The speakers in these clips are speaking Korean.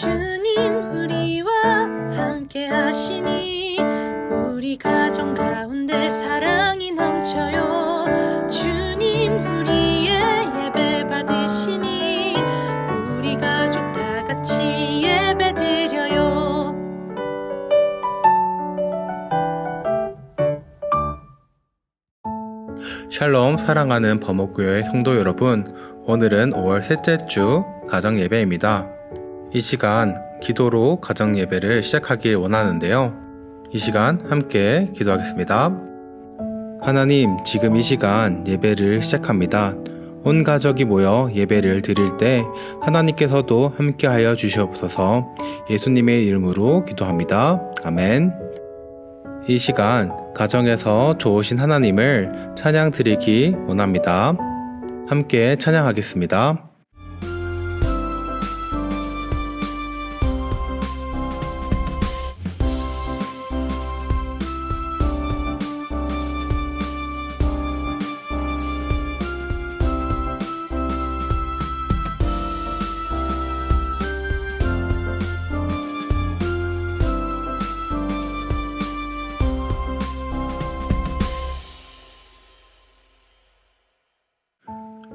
주님 우리와 함께 하시니 우리 가정 가운데 사랑이 넘쳐요 주님 우리의 예배 받으시니 우리 가족 다 같이 예배 드려요 샬롬 사랑하는 범옥교회 성도 여러분, 오늘은 5월 셋째 주 가정 예배입니다. 이 시간 기도로 가정 예배를 시작하길 원하는데요. 이 시간 함께 기도하겠습니다. 하나님, 지금 이 시간 예배를 시작합니다. 온 가족이 모여 예배를 드릴 때 하나님께서도 함께하여 주시옵소서 예수님의 이름으로 기도합니다. 아멘. 이 시간 가정에서 좋으신 하나님을 찬양 드리기 원합니다. 함께 찬양하겠습니다.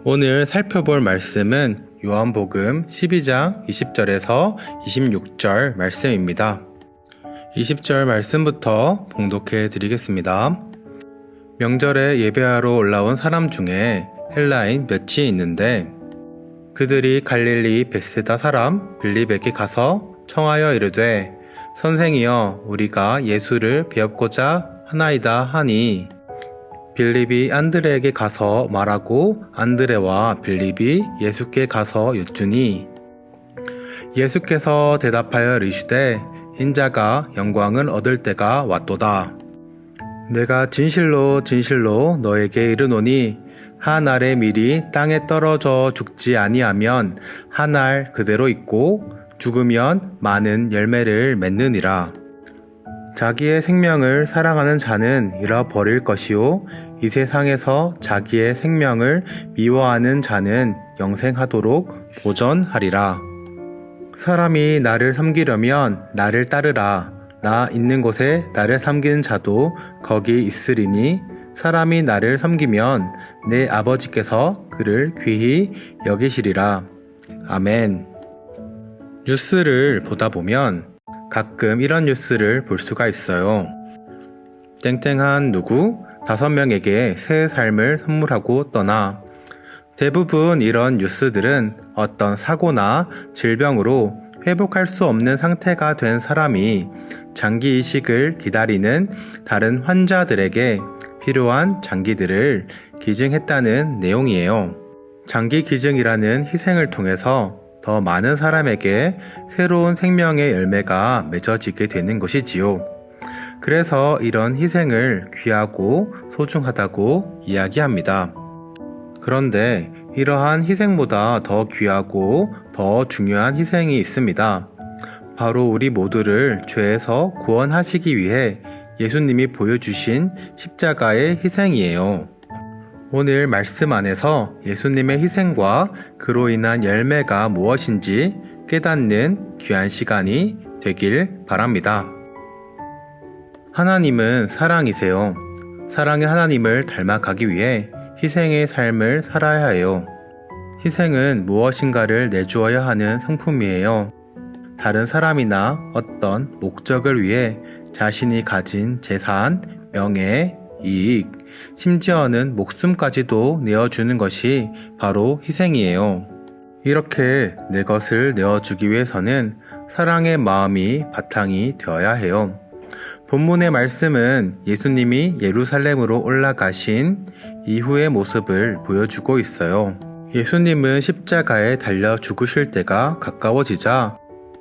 오늘 살펴볼 말씀은 요한복음 12장 20절에서 26절 말씀입니다. 20절 말씀부터 봉독해 드리겠습니다. 명절에 예배하러 올라온 사람 중에 헬라인 몇이 있는데 그들이 갈릴리 베스다 사람 빌립에게 가서 청하여 이르되 선생이여 우리가 예수를 배웠고자 하나이다 하니 빌립이 안드레에게 가서 말하고 안드레와 빌립이 예수께 가서 여쭈니. 예수께서 대답하여 이르시되 인자가 영광을 얻을 때가 왔도다. 내가 진실로 진실로 너에게 이르노니 한 알의 밀이 땅에 떨어져 죽지 아니하면 한 알 그대로 있고 죽으면 많은 열매를 맺느니라 자기의 생명을 사랑하는 자는 잃어버릴 것이요 이 세상에서 자기의 생명을 미워하는 자는 영생하도록 보전하리라. 사람이 나를 섬기려면 나를 따르라. 나 있는 곳에 나를 섬기는 자도 거기 있으리니 사람이 나를 섬기면 내 아버지께서 그를 귀히 여기시리라. 아멘. 뉴스를 보다 보면 가끔 이런 뉴스를 볼 수가 있어요. 땡땡한 누구 다섯 명에게 새 삶을 선물하고 떠나 대부분 이런 뉴스들은 어떤 사고나 질병으로 회복할 수 없는 상태가 된 사람이 장기 이식을 기다리는 다른 환자들에게 필요한 장기들을 기증했다는 내용이에요. 장기 기증이라는 희생을 통해서 더 많은 사람에게 새로운 생명의 열매가 맺어지게 되는 것이지요. 그래서 이런 희생을 귀하고 소중하다고 이야기합니다. 그런데 이러한 희생보다 더 귀하고 더 중요한 희생이 있습니다. 바로 우리 모두를 죄에서 구원하시기 위해 예수님이 보여주신 십자가의 희생이에요. 오늘 말씀 안에서 예수님의 희생과 그로 인한 열매가 무엇인지 깨닫는 귀한 시간이 되길 바랍니다. 하나님은 사랑이세요. 사랑의 하나님을 닮아가기 위해 희생의 삶을 살아야 해요. 희생은 무엇인가를 내주어야 하는 성품이에요. 다른 사람이나 어떤 목적을 위해 자신이 가진 재산, 명예, 이익, 심지어는 목숨까지도 내어주는 것이 바로 희생이에요. 이렇게 내 것을 내어주기 위해서는 사랑의 마음이 바탕이 되어야 해요. 본문의 말씀은 예수님이 예루살렘으로 올라가신 이후의 모습을 보여주고 있어요. 예수님은 십자가에 달려 죽으실 때가 가까워지자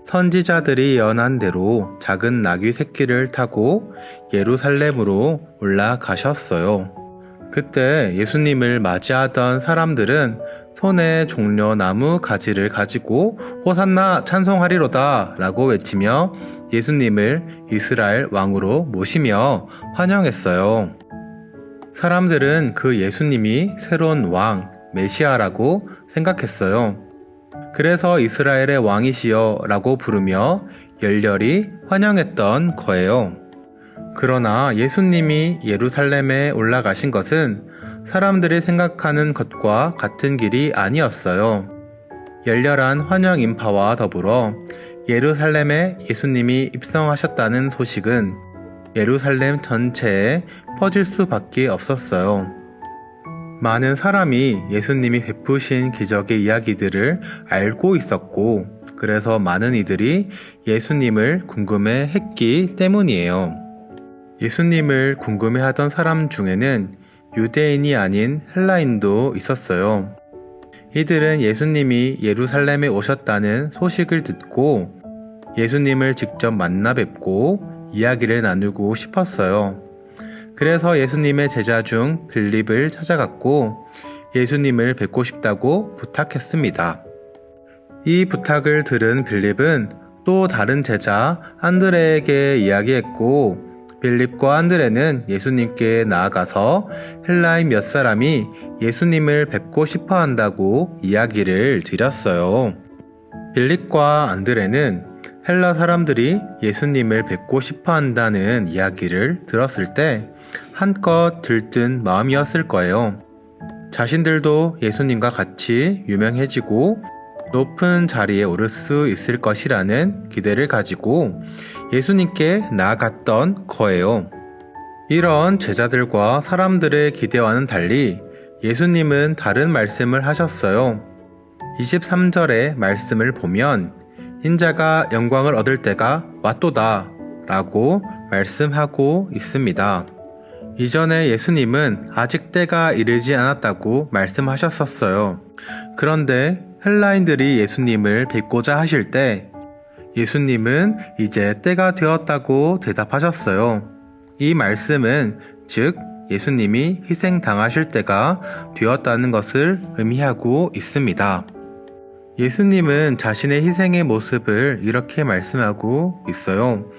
선지자들이 예언한 대로 작은 나귀 새끼를 타고 예루살렘으로 올라가셨어요. 그때 예수님을 맞이하던 사람들은 손에 종려나무 가지를 가지고 호산나 찬송하리로다 라고 외치며 예수님을 이스라엘 왕으로 모시며 환영했어요. 사람들은 그 예수님이 새로운 왕, 메시아라고 생각했어요. 그래서 이스라엘의 왕이시여 라고 부르며 열렬히 환영했던 거예요. 그러나 예수님이 예루살렘에 올라가신 것은 사람들이 생각하는 것과 같은 길이 아니었어요. 열렬한 환영 인파와 더불어 예루살렘에 예수님이 입성하셨다는 소식은 예루살렘 전체에 퍼질 수밖에 없었어요. 많은 사람이 예수님이 베푸신 기적의 이야기들을 알고 있었고, 그래서 많은 이들이 예수님을 궁금해 했기 때문이에요. 예수님을 궁금해 하던 사람 중에는 유대인이 아닌 헬라인도 있었어요. 이들은 예수님이 예루살렘에 오셨다는 소식을 듣고 예수님을 직접 만나 뵙고 이야기를 나누고 싶었어요. 그래서 예수님의 제자 중 빌립을 찾아갔고 예수님을 뵙고 싶다고 부탁했습니다. 이 부탁을 들은 빌립은 또 다른 제자 안드레에게 이야기했고 빌립과 안드레는 예수님께 나아가서 헬라인 몇 사람이 예수님을 뵙고 싶어 한다고 이야기를 드렸어요. 빌립과 안드레는 헬라 사람들이 예수님을 뵙고 싶어 한다는 이야기를 들었을 때 한껏 들뜬 마음이었을 거예요. 자신들도 예수님과 같이 유명해지고 높은 자리에 오를 수 있을 것이라는 기대를 가지고 예수님께 나아갔던 거예요. 이런 제자들과 사람들의 기대와는 달리 예수님은 다른 말씀을 하셨어요. 23절의 말씀을 보면 인자가 영광을 얻을 때가 왔도다 라고 말씀하고 있습니다. 이전에 예수님은 아직 때가 이르지 않았다고 말씀하셨었어요. 그런데 헬라인들이 예수님을 뵙고자 하실 때 예수님은 이제 때가 되었다고 대답하셨어요. 이 말씀은 즉 예수님이 희생당하실 때가 되었다는 것을 의미하고 있습니다. 예수님은 자신의 희생의 모습을 이렇게 말씀하고 있어요.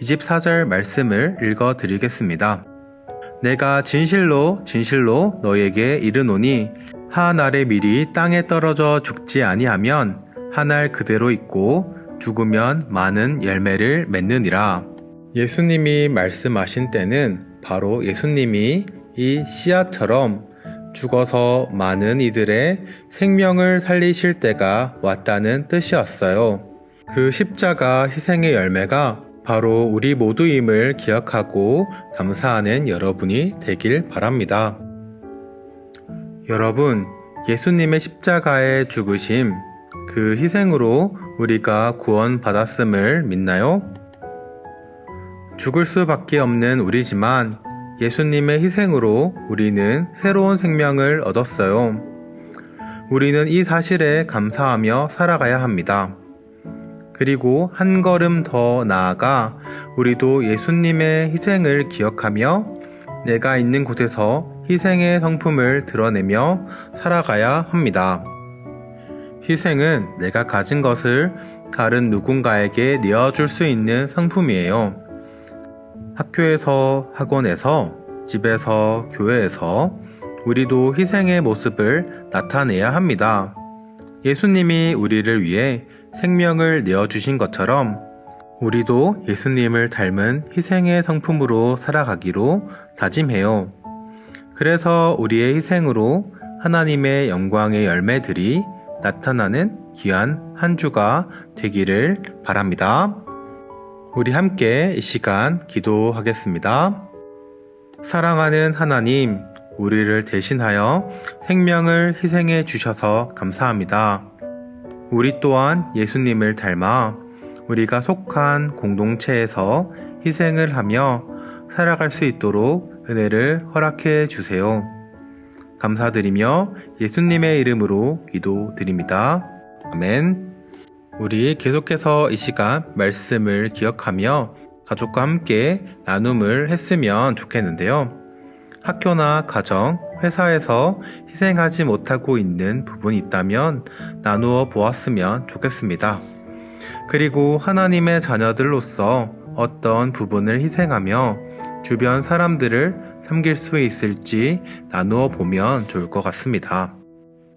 24절 말씀을 읽어 드리겠습니다. 내가 진실로 진실로 너에게 이르노니 한 알의 밀이 땅에 떨어져 죽지 아니하면 한 알 그대로 있고 죽으면 많은 열매를 맺느니라. 예수님이 말씀하신 때는 바로 예수님이 이 씨앗처럼 죽어서 많은 이들의 생명을 살리실 때가 왔다는 뜻이었어요. 그 십자가 희생의 열매가 바로 우리 모두임을 기억하고 감사하는 여러분이 되길 바랍니다. 여러분, 예수님의 십자가의 죽으심, 그 희생으로 우리가 구원받았음을 믿나요? 죽을 수밖에 없는 우리지만 예수님의 희생으로 우리는 새로운 생명을 얻었어요. 우리는 이 사실에 감사하며 살아가야 합니다. 그리고 한 걸음 더 나아가 우리도 예수님의 희생을 기억하며 내가 있는 곳에서 희생의 성품을 드러내며 살아가야 합니다. 희생은 내가 가진 것을 다른 누군가에게 내어줄 수 있는 상품이에요. 학교에서, 학원에서, 집에서, 교회에서 우리도 희생의 모습을 나타내야 합니다. 예수님이 우리를 위해 생명을 내어주신 것처럼 우리도 예수님을 닮은 희생의 성품으로 살아가기로 다짐해요. 그래서 우리의 희생으로 하나님의 영광의 열매들이 나타나는 귀한 한 주가 되기를 바랍니다. 우리 함께 이 시간 기도하겠습니다. 사랑하는 하나님, 우리를 대신하여 생명을 희생해 주셔서 감사합니다. 우리 또한 예수님을 닮아 우리가 속한 공동체에서 희생을 하며 살아갈 수 있도록 은혜를 허락해 주세요. 감사드리며 예수님의 이름으로 기도드립니다. 아멘. 우리 계속해서 이 시간 말씀을 기억하며 가족과 함께 나눔을 했으면 좋겠는데요. 학교나 가정, 회사에서 희생하지 못하고 있는 부분이 있다면 나누어 보았으면 좋겠습니다. 그리고 하나님의 자녀들로서 어떤 부분을 희생하며 주변 사람들을 섬길 수 있을지 나누어 보면 좋을 것 같습니다.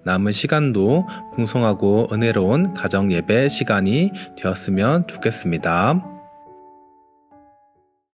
남은 시간도 풍성하고 은혜로운 가정 예배 시간이 되었으면 좋겠습니다.